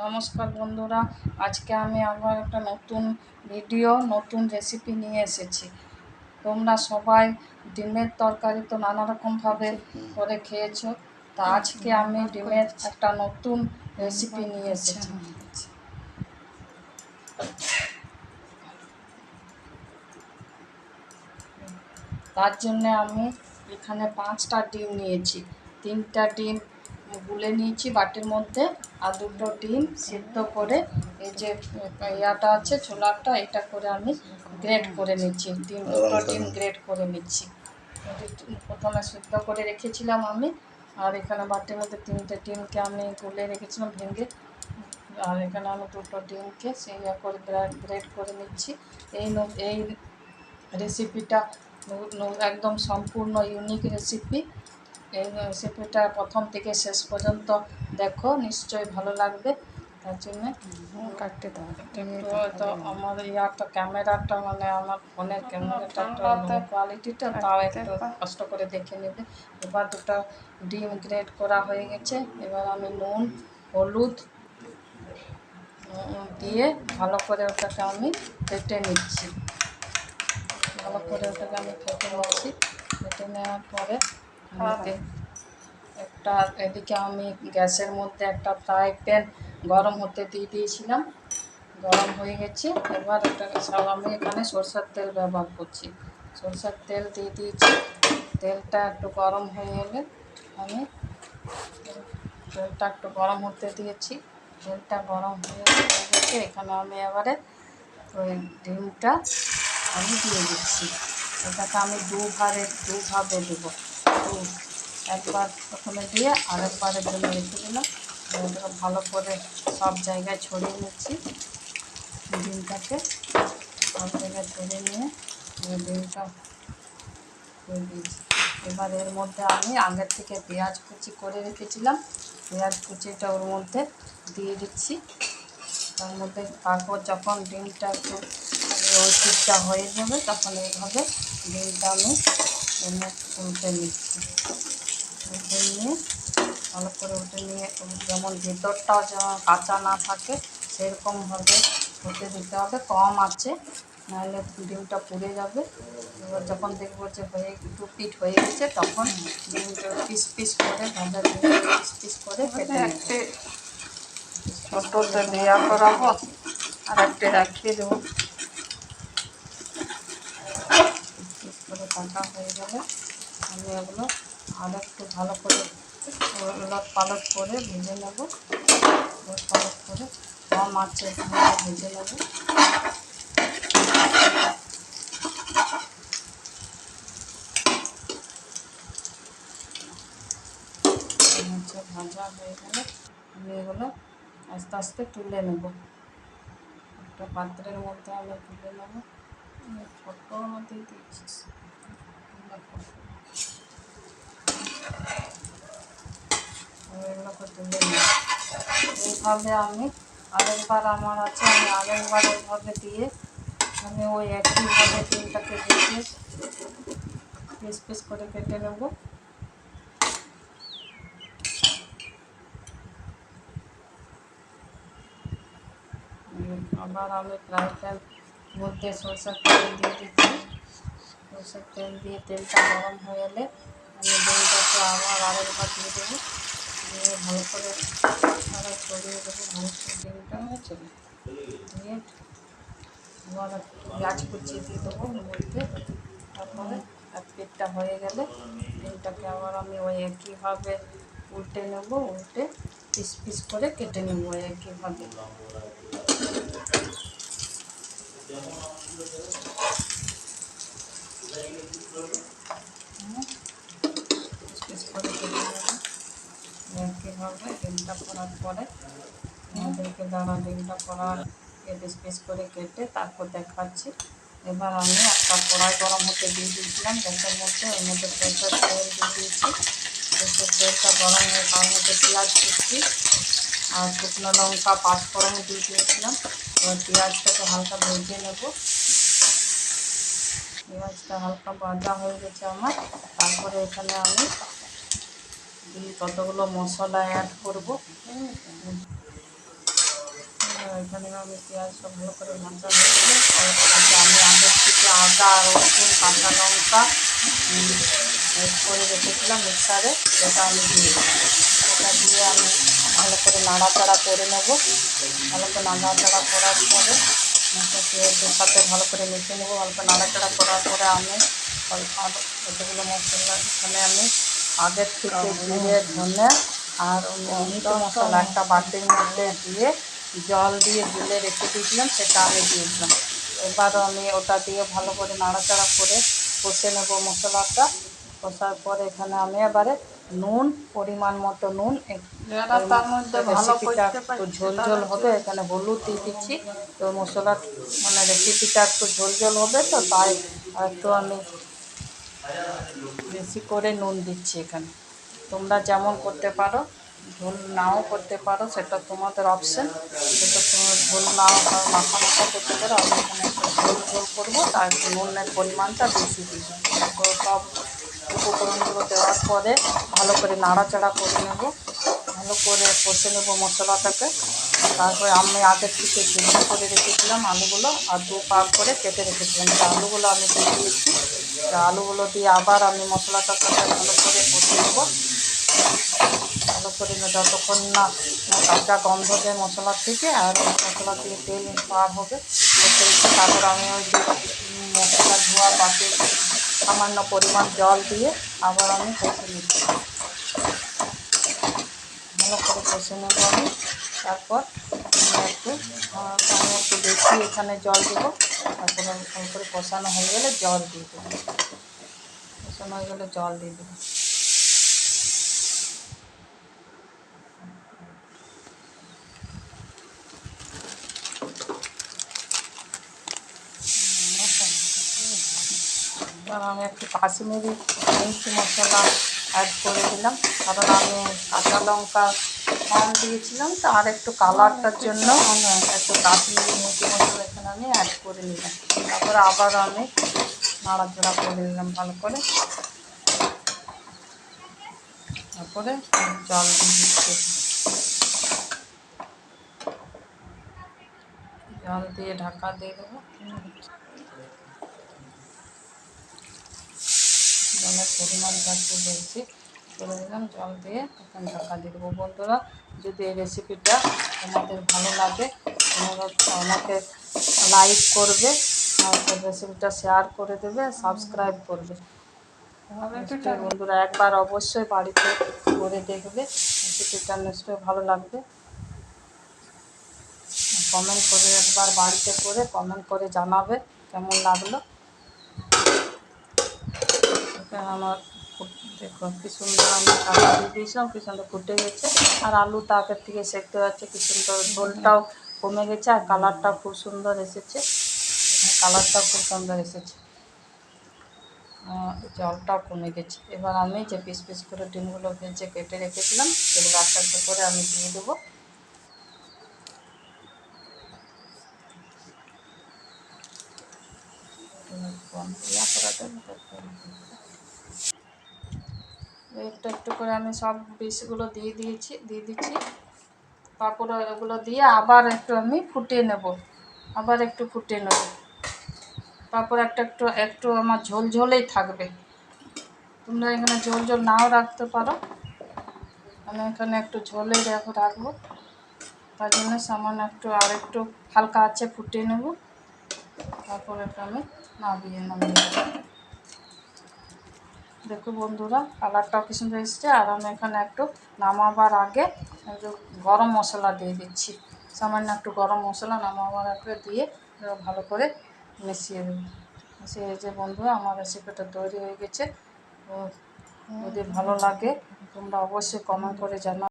নমস্কার বন্ধুরা, আজকে আমি আবার একটা নতুন ভিডিও নতুন রেসিপি নিয়ে এসেছি। তোমরা সবাই ডিমের তরকারি তো নানা রকমভাবে করে খেয়েছো, তা আজকে আমি ডিমের একটা নতুন রেসিপি নিয়ে এসেছি। তার জন্য আমি এখানে পাঁচটা ডিম নিয়েছি। তিনটা ডিম গুলে নিয়েছি বাটির মধ্যে। আর দুটো ডিম সিদ্ধ করে এই যে ইয়াটা আছে ছোলাটা এটা করে আমি গ্রেড করে নিচ্ছি। ডিম দুটো ডিম গ্রেড করে নিচ্ছি। প্রথমে সিদ্ধ করে রেখেছিলাম আমি আর এখানে বাটির মধ্যে তিনটে ডিমকে আমি গুলে রেখেছিলাম ভেঙে। আর এখানে আমি দুটো ডিমকে সেই ইয়ে করে গ্রেড করে নিচ্ছি। এই এই রেসিপিটা একদম সম্পূর্ণ ইউনিক রেসিপি এই রেসিপিটা প্রথম থেকে শেষ পর্যন্ত দেখো নিশ্চয়ই ভালো লাগবে। তার জন্যে কাটতে দাও তো তো আমার ইয়াটা ক্যামেরাটা মানে আমার ফোনের ক্যামেরাটা কোয়ালিটিটা তাও একটু কষ্ট করে দেখে নেবে। এবার দুটো ডিম গ্রেড করা হয়ে গেছে। এবার আমি নুন হলুদ দিয়ে ভালো করে ওটাকে আমি ফেটে নিচ্ছি। ভালো করে ওটাকে আমি ফেটে নিচ্ছি। ফেটে নেওয়ার পরে আমি তে- একটা এদিকে আমি গ্যাসের মধ্যে একটা ফ্রাই প্যান গরম হতে দিয়ে দিয়েছিলাম। গরম হয়ে গেছে। এবার সব আমি এখানে সরষের তেল ব্যবহার করছি। সরষের তেল দিয়ে দিয়েছি। তেলটা একটু গরম হয়ে গেলে আমি তেলটা একটু গরম হতে দিয়েছি। তেলটা গরম হয়ে গেছে। এখানে আমি এবারে ওই ডিমটা আমি দিয়ে দিচ্ছি। এটাকে আমি দুভাবে দুভাবে দেবো। একবার প্রথমে দিয়ে আরেকবারের জন্য রেখে দিলাম। ভালো করে সব জায়গায় ছড়িয়ে নিচ্ছি। ডিমটাকে সব জায়গায় ছড়িয়ে নিয়ে ডিমটা দিয়েছি। এবার এর মধ্যে আমি আগের থেকে পেঁয়াজ কুচি করে রেখেছিলাম। পেঁয়াজ কুচিটা ওর মধ্যে দিয়ে দিচ্ছি। তার মধ্যে তারপর যখন ডিমটা একটু ওই হয়ে যাবে, তখন এইভাবে ডিমটা আমি এনে উল্টে নিচ্ছি। উল্টে নিয়ে ভালো করে উল্টে নিয়ে যেমন ভেতরটাও যেমন কাঁচা না থাকে সেরকমভাবে হতে দিতে হবে। কম আছে নাহলে ডিমটা পুড়ে যাবে। এবার যখন দেখব যে হয়ে দু পিঠ হয়ে গেছে তখন ডিমটা পিস পিস করে ভাজা ডিম পিস পিস করে নেব। একটি ছোটোতে দেওয়া করাবো আর একটি রাখিয়ে দেবো। কাটা হয়ে গেলে আমি এগুলো আর একটু ভালো করে উলট পালট করে ভেজে নেব। উলট পালট করে কম আছে ভেজে নেব। ভাজা হয়ে গেলে আমি এগুলো আস্তে আস্তে তুলে নেব। একটা পাত্রের মধ্যে আমি তুলে নেব। ছোটো মধ্যে দিয়েছিস এগুলোকে তুলে নেব এইভাবে আমি আরেকবার আমার আছে আমি আরেকবার এইভাবে দিয়ে আমি ওই একইভাবে ডিমটাকে দিয়ে পিস পিস করে কেটে নেব। আবার আমি ফ্রাই মধ্যে সরষের তেল দিয়ে দিচ্ছি। সরষের তেল দিয়ে তেলটা গরম হয়ে এলে আমি ডিমটাকে আবার আরেকবার দিয়ে দেবো দিয়ে ভালো করে আবার ছড়িয়ে দেবো ভালো করে ডিমটা হয়েছে দিয়ে আবার পেঁয়াজ কুচিয়ে দিয়ে দেবো মধ্যে তারপরে এক পিঠটা হয়ে গেলে ডিমটাকে আবার আমি ওই একইভাবে উল্টে নেব উল্টে পিস পিস করে কেটে নেব ওই একইভাবে করার পরে আমাদেরকে দাঁড়া ডিমটা করার করে কেটে তারপর দেখাচ্ছি এবার আমি একটা কড়াই গরম হতে দিয়ে দিয়েছিলাম গ্যাসের মধ্যে ওর মধ্যে সরষের তেল দিয়ে দিয়েছি সরষের তেলটা গরম হয়ে তার মধ্যে পেঁয়াজ কুচি আর শুকনো লঙ্কা পাঁচফোড়ন দিয়ে দিয়েছিলাম। এবার পেঁয়াজটাকে হালকা ভেজে নেব। পেঁয়াজটা হালকা ভাজা হয়ে গেছে আমার। তারপরে এখানে আমি কতগুলো মশলা অ্যাড করব। এখানে আমি পেঁয়াজ সব ভালো করে ভাজা হয়ে গেলে আমি আগের থেকে আদা, রসুন, কাঁচা লঙ্কা করে রেখেছিলাম মিক্সারে সেটা আমি দিয়ে সেটা দিয়ে আমি ভালো করে নাড়াচাড়া করে নেব। ভালো করে নাড়াচাড়া করার পরে সাথে ভালো করে মিশিয়ে নেব ভালো করে নাড়াচাড়া করার পরে আমি অল্প কতগুলো মশলা এখানে আমি আগের থেকে জিরে ধনে আর মিট মশলা একটা বাটির মধ্যে দিয়ে জল দিয়ে গুলে রেখে দিয়েছিলাম সেটা আমি দিয়েছিলাম। এবার আমি ওটা দিয়ে ভালো করে নাড়াচাড়া করে কষে নেব মশলাটা। কষার পরে এখানে আমি এবারে নুন পরিমাণ মতো নুন এক- তার মধ্যে রেসিপিটা একটু ঝোল ঝোল হবে এখানে হলুদ দিয়ে দিচ্ছি তো মশলা মানে রেসিপিটা একটু ঝোল ঝোল হবে তো তাই একটু আমি বেশি করে নুন দিচ্ছি এখানে। তোমরা যেমন করতে পারো ঝোল নাও করতে পারো সেটা তোমাদের অপশন সেটা তোমার ঝোল নাও মাখা মাখা করতে পারো আমি এখানে একটু ঝোল ঝোল করব তার নুনের পরিমাণটা বেশি দিই সব উপকরণগুলো দেওয়ার পরে ভালো করে নাড়াচাড়া করে নেব। ভালো করে কষে নেব মশলাটাকে। তারপরে আমি আগের থেকে সিদ্ধ করে রেখেছিলাম আলুগুলো আর দু পাক করে কেটে রেখেছিলাম। আলুগুলো আমি দিয়ে দিয়েছি আলুগুলো দিয়ে আবার আমি মশলাটার সাথে ভালো করে কষে নেব। ভালো করে যতক্ষণ না কাঁচা গন্ধ দেয় মশলার থেকে আর মশলা দিয়ে তেল পার হবে। তারপর আমি ওই যে মশলা ধোয়া বাটি সামান্য পরিমাণ জল দিয়ে আবার আমি কষে নিচ্ছি। ভালো করে কষে নেব আমি। তারপর একটু আমি বেশি এখানে জল দেবো। তারপরে করে কষানো হয়ে গেলে জল দিয়ে দেবো। কষানো হয়ে গেলে জল দিয়ে দেবো। এবার আমি একটু কাশ্মীরি মিষ্টি মশলা অ্যাড করে দিলাম। কারণ আমি কাঁচা লঙ্কা কম দিয়েছিলাম, তো আর একটু কালারটার জন্য একটু কাশ্মীরি মিষ্টি মশলা এখানে আমি অ্যাড করে নিলাম। তারপরে আবার আমি নাড়াচাড়া করে নিলাম ভালো করে। তারপরে জল দিয়ে জল দিয়ে ঢাকা দিয়ে দেবো। পরিমাণটা একটু বেশি করে দিলাম জল দিয়ে এখন ঢাকা দিয়ে দেবো। বন্ধুরা যদি এই রেসিপিটা তোমাদের ভালো লাগে তোমরা আমাকে লাইক করবে আর রেসিপিটা শেয়ার করে দেবে সাবস্ক্রাইব করবে। বন্ধুরা একবার অবশ্যই বাড়িতে করে দেখবে রেসিপিটা নিশ্চয়ই ভালো লাগবে। কমেন্ট করে একবার বাড়িতে করে কমেন্ট করে জানাবে কেমন লাগল। আমার ফু- দেখো কি সুন্দর আমি টাকা দিয়ে দিয়েছিলাম কি সুন্দর ফুটে গেছে। আর আলুটা আগের থেকে সেদ্ধ হচ্ছে কি সুন্দর ঝোলটাও কমে গেছে আর কালারটাও খুব সুন্দর এসেছে। কালারটাও খুব সুন্দর এসেছে। জলটাও কমে গেছে। এবার আমি যে পিস পিস করে ডিমগুলো ভেজে কেটে রেখেছিলাম, সেগুলো একটা করে আমি দিয়ে দেবো। একটু একটু করে আমি সব পিসগুলো দিয়ে দিয়েছি, দিয়ে দিচ্ছি। তারপরে এগুলো দিয়ে আবার একটু আমি ফুটিয়ে নেব, আবার একটু ফুটিয়ে নেব। তারপর একটা একটু একটু আমার ঝোল ঝোলেই থাকবে। তোমরা এখানে ঝোল ঝোল নাও রাখতে পারো। আমি এখানে একটু ঝোলেই রাখব। তার জন্য সামান্য একটু আর একটু হালকা আছে ফুটিয়ে নেব। তারপর এটা আমি নামিয়ে নামিয়ে দেখো বন্ধুরা, কালারটাও কি সুন্দর এসছে। আর আমি এখানে একটু নামাবার আগে একটু গরম মশলা দিয়ে দিচ্ছি। সামান্য একটু গরম মশলা নামাবার আগে দিয়ে ভালো করে মিশিয়ে দেবো। মিশিয়ে যে বন্ধুরা, আমার রেসিপিটা তৈরি হয়ে গেছে। যদি ভালো লাগে, তোমরা অবশ্যই কমেন্ট করে জানাও।